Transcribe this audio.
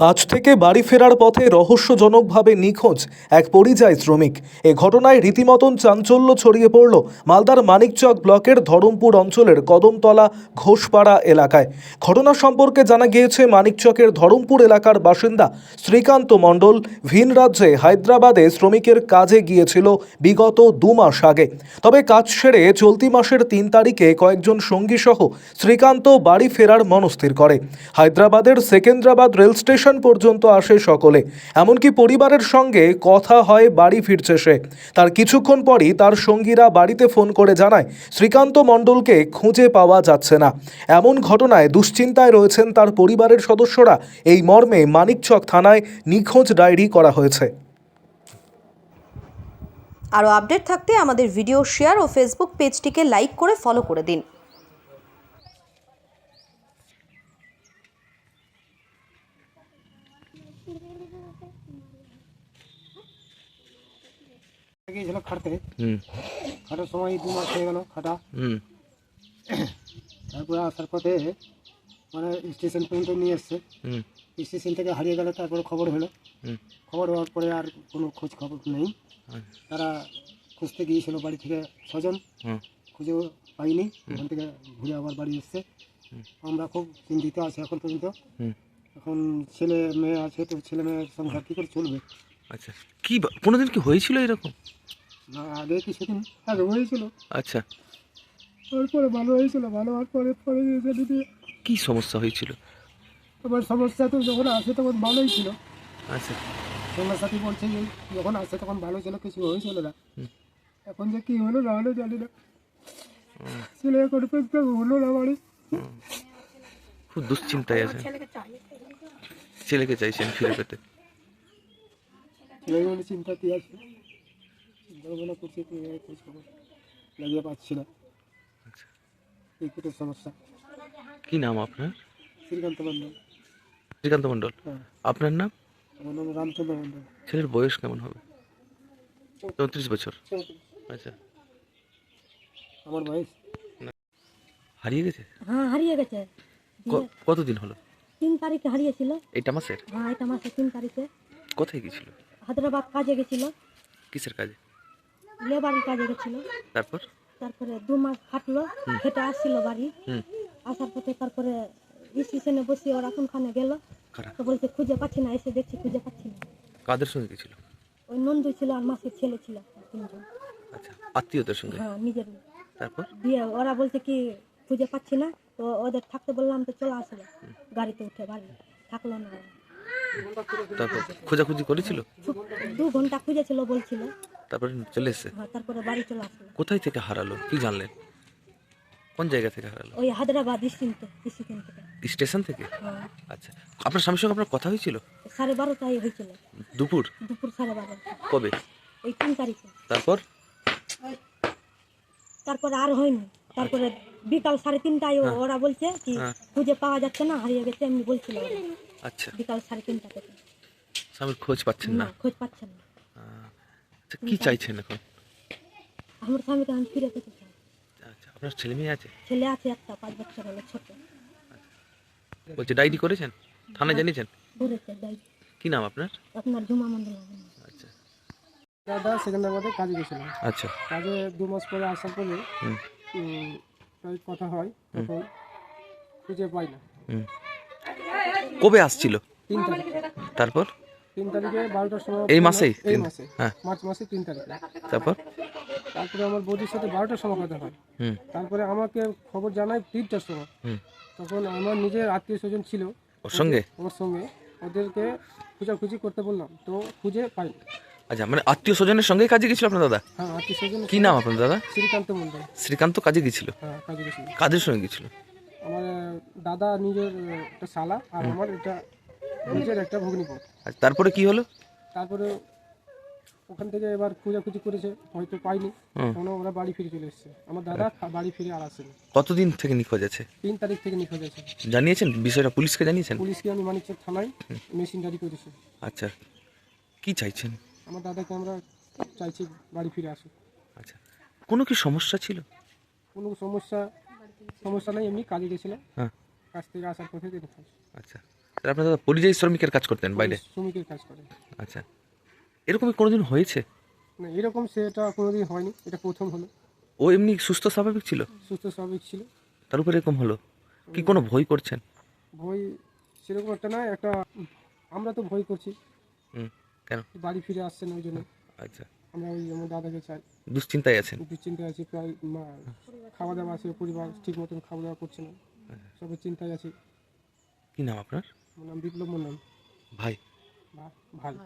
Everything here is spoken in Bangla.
কাজ থেকে বাড়ি ফেরার পথে রহস্যজনকভাবে নিখোঁজ এক পরিযায়ী শ্রমিক। এ ঘটনায় রীতিমতন চাঞ্চল্য ছড়িয়ে পড়ল মালদার মানিকচক ব্লকের ধরমপুর অঞ্চলের কদমতলা ঘোষপাড়া এলাকায়। ঘটনা সম্পর্কে জানা গিয়েছে, মানিকচকের ধরমপুর এলাকার বাসিন্দা শ্রীকান্ত মণ্ডল ভিন রাজ্যে হায়দ্রাবাদে শ্রমিকের কাজে গিয়েছিল বিগত দু মাস আগে। তবে কাজ সেরে চলতি মাসের তিন তারিখে কয়েকজন সঙ্গীসহ শ্রীকান্ত বাড়ি ফেরার মনস্থির করে। হায়দ্রাবাদের সেকেন্দ্রাবাদ রেল স্টেশন পর্যন্ত আসে সকলে। এমনকি পরিবারের সঙ্গে কথা হয়, বাড়ি ফিরছে সে। তার কিছুক্ষণ পরই তার সঙ্গীরা বাড়িতে ফোন করে জানায়, শ্রীকান্ত মণ্ডলকে খুঁজে পাওয়া যাচ্ছে না। এমন ঘটনায় দুশ্চিন্তায় রয়েছেন তার পরিবারের সদস্যরা। এই মর্মে মানিকচক থানায় নিখোঁজ ডায়েরি করা হয়েছে। আরও আপডেট থাকতে আমাদের ভিডিও শেয়ার ও ফেসবুক পেজটিকে লাইক করে ফলো করে দিন। গিয়েছিল খাটতে। খাটার সময় দু মাস হয়ে গেল খাটা। তারপরে আসার পথে মানে স্টেশন পর্যন্ত নিয়ে এসছে। স্টেশন থেকে হারিয়ে গেল তারপরে খবর হলো। খবর হওয়ার পরে আর কোনো খোঁজ খবর নেই। তারা খুঁজতে গিয়েছিল বাড়ি থেকে ছজন হুম। খুঁজেও পাইনি। ওখান থেকে ঘুরে আবার বাড়ি এসছে। আমরা খুব চিন্তিত আছি এখন পর্যন্ত। এখন ছেলে মেয়ে আছে তো ছেলে মেয়ের সংসার কী করে চলবে? আচ্ছা কি বা- কোনোদিন কি হয়েছিল এরকম? না আগে কিছুদিন আগে হয়েছিল। আচ্ছা। তারপরে ভালো হয়েছিল ভালো হওয়ার পরে পরে এসে দিদি কি সমস্যা হয়েছিল? তোমার সমস্যা তো যখন আসে তখন ভালোই ছিল। আচ্ছা। তোমার সাথে বলছে যে যখন আসে তখন ভালো ছিল কিছু হয়েছিল না। হুম। এখন যে কী হলো না হলো জানি না। ছেলে এখন পর্যন্ত হলো না বাড়ি খুব দুশ্চিন্তায় আছে ছেলেকে চাইছেন ফিরে পেতে। মানে চিন্তাতে আছে? চিন্তা ভাবনা করছে লাগিয়ে পাচ্ছি না। আচ্ছা। সমস্যা। কি নাম আপনার? শ্রীকান্ত মন্ডল শ্রীকান্ত মণ্ডল। হ্যাঁ। আপনার নাম? আমার নাম রামচন্দ্র মন্ডল ছেলের বয়স কেমন হবে? চৌত্রিশ বছর। আচ্ছা। আমার বয়স? হারিয়ে গেছে? হ্যাঁ হারিয়ে গেছে। কতদিন হলো? তিন তারিখে হারিয়েছিল। এইটা মাসের? হ্যাঁ এটা মাসে তিন তারিখে। কোথায় গেছিল? হায়দ্রাবাদ কাজে গেছিল। কিসের কাজে? লেবারের কাজে গেছিল। তারপর? তারপরে দু মাস খাটলো খেটে আসছিল বাড়ি। আসার পথে তারপরে স্টেশনে বসে ওরা কোনখানে গেল। তো বলছে খুঁজে পাচ্ছি না। এসে দেখছি খুঁজে পাচ্ছি না। কাদের সঙ্গে গেছিল? ওই নন্দু ছিল আর মাসির ছেলে ছিল। তিনজন আচ্ছা আত্মীয়দের সঙ্গে? হ্যাঁ নিজের। তারপর? দিয়ে ওরা বলছে কি খুঁজে পাচ্ছি না তো ওদের থাকতে বললাম তো চলে আসলো গাড়িতে উঠে বাড়ি থাকল না। তারপর খোঁজাখুঁজি করেছিল? দু ঘণ্টা খুঁজেছিল বলছিল। তারপরে চলে এসছে? হ্যাঁ তারপরে বাড়ি চলে আসলো। কোথায় থেকে হারালো? কি জানলেন? কোন জায়গা থেকে হারালো? ওই হায়দ্রাবাদ স্টেশন থেকে। স্টেশন থেকে? হ্যাঁ। আচ্ছা আপনার স্বামীর সঙ্গে আপনার কথা হয়েছিল? সাড়ে বারোটায় হয়েছিল। দুপুর? দুপুর সাড়ে বারোটা। কবে? ওই তিন তারিখে। তারপর? তারপরে আর হয়নি। তারপরে বিকাল সাড়ে তিনটায় ও- ওরা বলছে কি হ্যাঁ। খুঁজে পাওয়া যাচ্ছে না হারিয়ে গেছে এমনি বলছিল আচ্ছা। বিকাল সাড়ে তিনটা থেকে। স্বামীর খোঁজ পাচ্ছেন না? খোঁজ পাচ্ছে না। আচ্ছা কি চাইছেন এখন? আমার স্বামীকে আমি ফিরে পেতে চাই আচ্ছা আপনার ছেলে মেয়ে আছে? ছেলে আছে একটা পাঁচ বছর হলো ছোট। বলছে ডায়েরি করেছেন? থানায় জানিয়েছেন? ধরেছে যাই কি নাম আপনার? আপনার ঝুমা মন্ডল আচ্ছা। দাদা সেকেন্দ্রাবাদে কাজে গেছিলাম। আচ্ছা। কাজে দু মাস পরে আসার পরে কথা হয় তখন খুঁজে পাই না। কবে আসছিল? তিন তারিখ। তারপর? তিন তারিখে বারোটার সময় এই মাসেই? এই মাসে হ্যাঁ। মার্চ মাসে তিন তারিখে। তারপর? তারপরে আমার বৌদির সাথে বারোটার সময় কথা হয়। হুম। তারপরে আমাকে খবর জানায় তিনটার সময়। তখন আমার নিজের আত্মীয় স্বজন ছিল। ওর সঙ্গে? ওর সঙ্গে। ওদেরকে খোঁজাখুঁজি করতে বললাম। তো খুঁজে পাই। আচ্ছা মানে আত্মীয় স্বজনের সঙ্গে কাজে গেছিল আপনার দাদা? হ্যাঁ আত্মীয় স্বজন কি নাম আপনার দাদা? শ্রীকান্ত মন্ডল শ্রীকান্ত কাজে গেছিল? হ্যাঁ কাজে গেছিল। কাজের সঙ্গে গেছিল? আমার দাদা নিজের একটা শালা আর আমার এটা নিজের একটা ভগ্নিপথ আচ্ছা তারপরে কি হলো? তারপরে ওখান থেকে এবার খোঁজাখুঁজি করেছে হয়তো পাইনি। তখন ওরা বাড়ি ফিরে চলে এসছে। আমার দাদা বাড়ি ফিরে আর আসেনি। কতদিন থেকে নিখোঁজ আছে? তিন তারিখ থেকে নিখোঁজ আছে। জানিয়েছেন? বিষয়টা পুলিশকে জানিয়েছেন? পুলিশকে আমি মানিকচক থানায় মেশিন জারি করেছি। আচ্ছা কি চাইছেন? আমার দাদাকে আমরা চাইছি বাড়ি ফিরে আসুক। আচ্ছা কোনো কি সমস্যা ছিল? কোনো সমস্যা সমস্যা নেই এমনি কাজে গেছিলাম। হ্যাঁ। কাজ থেকে আসার পথে নিখোঁজ আচ্ছা তাহলে আপনার দাদা পরিযায়ী শ্রমিকের কাজ করতেন বাইরে? শ্রমিকের কাজ করে আচ্ছা এরকম কোনোদিন হয়েছে? না এরকম সেটা কোনোদিন হয়নি এটা প্রথম হলো। ও এমনি সুস্থ স্বাভাবিক ছিল? সুস্থ স্বাভাবিক ছিল। তার উপরে এরকম হলো? কি কোনো ভয় করছেন? ভয় সেরকম একটা নয় একটা আমরা তো ভয় করছি। হুম। কেন? বাড়ি ফিরে আসছেন ওই জন্য। আচ্ছা। আমরা ওই আমার দাদাকে চাই। দুশ্চিন্তায় আছেন? দুশ্চিন্তায় আছি প্রায় মা- খাওয়া দাওয়া আছে পরিবার ঠিক মতন খাওয়া দাওয়া করছে না। সবের চিন্তায় আছি। কি নাম আপনার? আমার নাম বিপ্লব মন্ডল। ভাই। ভাই।